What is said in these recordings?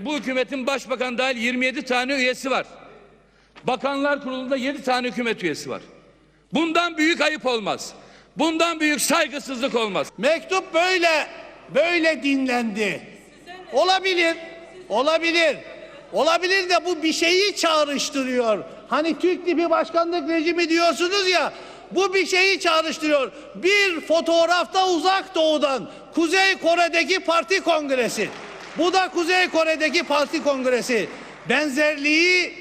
Bu hükümetin başbakan dahil 27 tane üyesi var. Bakanlar Kurulu'nda 7 tane hükümet üyesi var. Bundan büyük ayıp olmaz. Bundan büyük saygısızlık olmaz. Mektup böyle böyle dinlendi. Olabilir. Olabilir. Olabilir de bu bir şeyi çağrıştırıyor. Hani Türk tipi başkanlık rejimi diyorsunuz ya. Bu bir şeyi çağrıştırıyor. Bir fotoğrafta uzak doğudan Kuzey Kore'deki parti kongresi. Bu da Kuzey Kore'deki parti kongresi. Benzerliği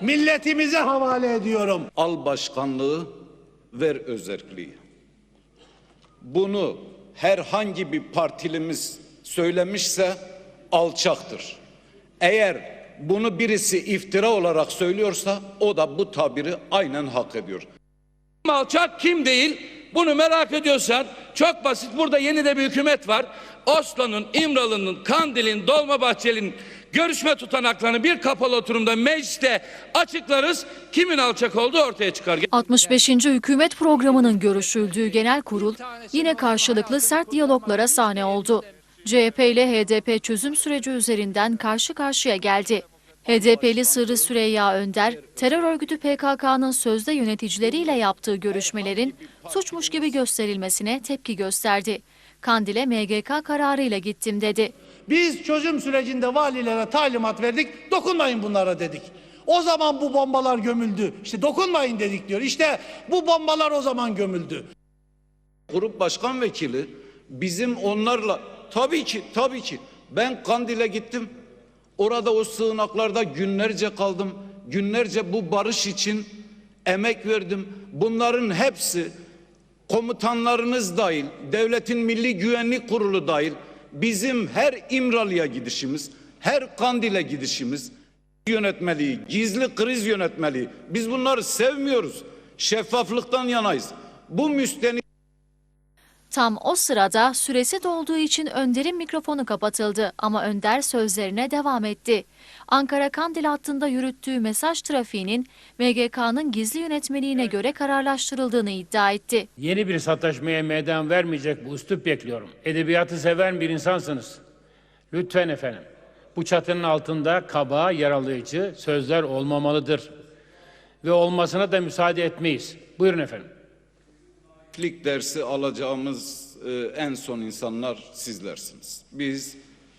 milletimize havale ediyorum. al başkanlığı, ver özerkliği. Bunu herhangi bir partilimiz söylemişse alçaktır. Eğer bunu birisi iftira olarak söylüyorsa o da bu tabiri aynen hak ediyor. Kim alçak kim değil bunu merak ediyorsan çok basit burada yeni de bir hükümet var. Oslo'nun, İmralı'nın, Kandil'in, Dolmabahçeli'nin görüşme tutanaklarını bir kapalı oturumda mecliste açıklarız. Kimin alçak olduğu ortaya çıkar. 65. hükümet programının görüşüldüğü genel kurul yine karşılıklı sert diyaloglara sahne oldu. CHP ile HDP çözüm süreci üzerinden karşı karşıya geldi. HDP'li Sırrı Süreyya Önder, terör örgütü PKK'nın sözde yöneticileriyle yaptığı görüşmelerin suçmuş gibi gösterilmesine tepki gösterdi. Kandil'e MGK kararıyla gittim dedi. Biz çözüm sürecinde valilere talimat verdik. Dokunmayın bunlara dedik. O zaman bu bombalar gömüldü. İşte dokunmayın dedik diyor. İşte bu bombalar o zaman gömüldü. Grup başkan vekili bizim onlarla tabii ki tabii ki ben Kandil'e gittim. Orada o sığınaklarda günlerce kaldım. Günlerce bu barış için emek verdim. Bunların hepsi komutanlarınız dahil, devletin milli güvenlik kurulu dahil bizim her İmralı'ya gidişimiz, her Kandil'e gidişimiz yönetmeliği, gizli kriz yönetmeliği. Biz bunları sevmiyoruz. Şeffaflıktan yanayız. Bu müsteni Tam o sırada süresi dolduğu için Önder'in mikrofonu kapatıldı ama Önder sözlerine devam etti. Ankara Kandil hattında yürüttüğü mesaj trafiğinin MGK'nın gizli yönetmeliğine göre kararlaştırıldığını iddia etti. Yeni bir sataşmaya meydan vermeyecek bu üslup bekliyorum. Edebiyatı seven bir insansınız. Lütfen efendim. Bu çatının altında kaba, yaralayıcı sözler olmamalıdır. Ve olmasına da müsaade etmeyiz. Buyurun efendim. Lik dersi alacağımız e, en son insanlar sizlersiniz. Biz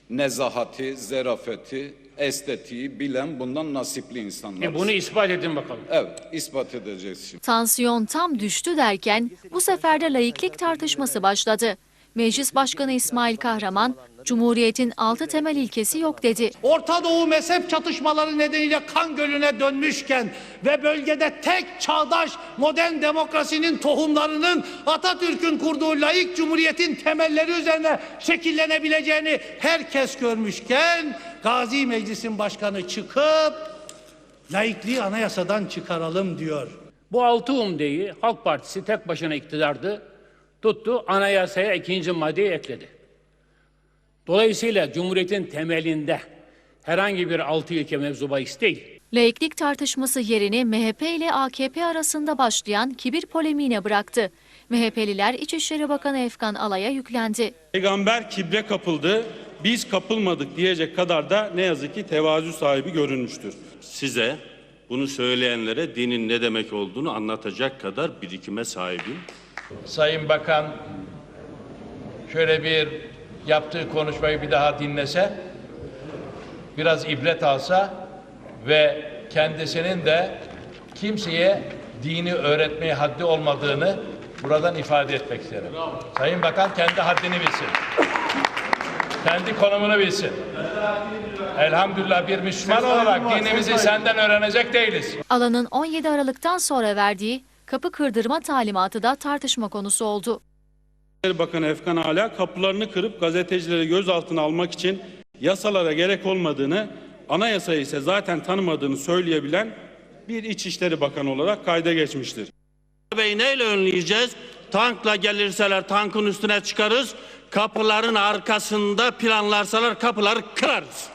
nezahati, zerafeti, estetiği bilen bundan nasipli insanlarız. E bunu ispat edin bakalım. Evet, ispat edeceğiz şimdi. Tansiyon tam düştü derken bu sefer de laiklik tartışması başladı. Meclis Başkanı İsmail Kahraman, Cumhuriyet'in altı temel ilkesi yok dedi. Orta Doğu mezhep çatışmaları nedeniyle kan gölüne dönmüşken ve bölgede tek çağdaş modern demokrasinin tohumlarının Atatürk'ün kurduğu laik cumhuriyetin temelleri üzerine şekillenebileceğini herkes görmüşken Gazi Meclis'in başkanı çıkıp laikliği anayasadan çıkaralım diyor. Bu altı umdeyi Halk Partisi tek başına iktidardı. Tuttu anayasaya ikinci maddeyi ekledi. Dolayısıyla Cumhuriyet'in temelinde herhangi bir altı ilke mevzu bahis değil. Laiklik tartışması yerini MHP ile AKP arasında başlayan kibir polemiğine bıraktı. MHP'liler İçişleri Bakanı Efkan Alay'a yüklendi. Peygamber kibre kapıldı, biz kapılmadık diyecek kadar da ne yazık ki tevazu sahibi görünmüştür. size bunu söyleyenlere dinin ne demek olduğunu anlatacak kadar birikime sahibim. Sayın Bakan şöyle bir yaptığı konuşmayı bir daha dinlese, biraz ibret alsa ve kendisinin de kimseye dini öğretmeye haddi olmadığını buradan ifade etmek isterim. Sayın Bakan kendi haddini bilsin. Kendi konumunu bilsin. Elhamdülillah bir Müslüman olarak dinimizi senden öğrenecek değiliz. Alanın 17 Aralık'tan sonra verdiği kapı kırdırma talimatı da tartışma konusu oldu. İçişleri Bakanı Efkan Ala kapılarını kırıp gazetecileri gözaltına almak için yasalara gerek olmadığını, anayasayı ise zaten tanımadığını söyleyebilen bir İçişleri Bakanı olarak kayda geçmiştir. Bey neyle önleyeceğiz? Tankla gelirseler tankın üstüne çıkarız. Kapıların arkasında planlarsalar kapıları kırarız.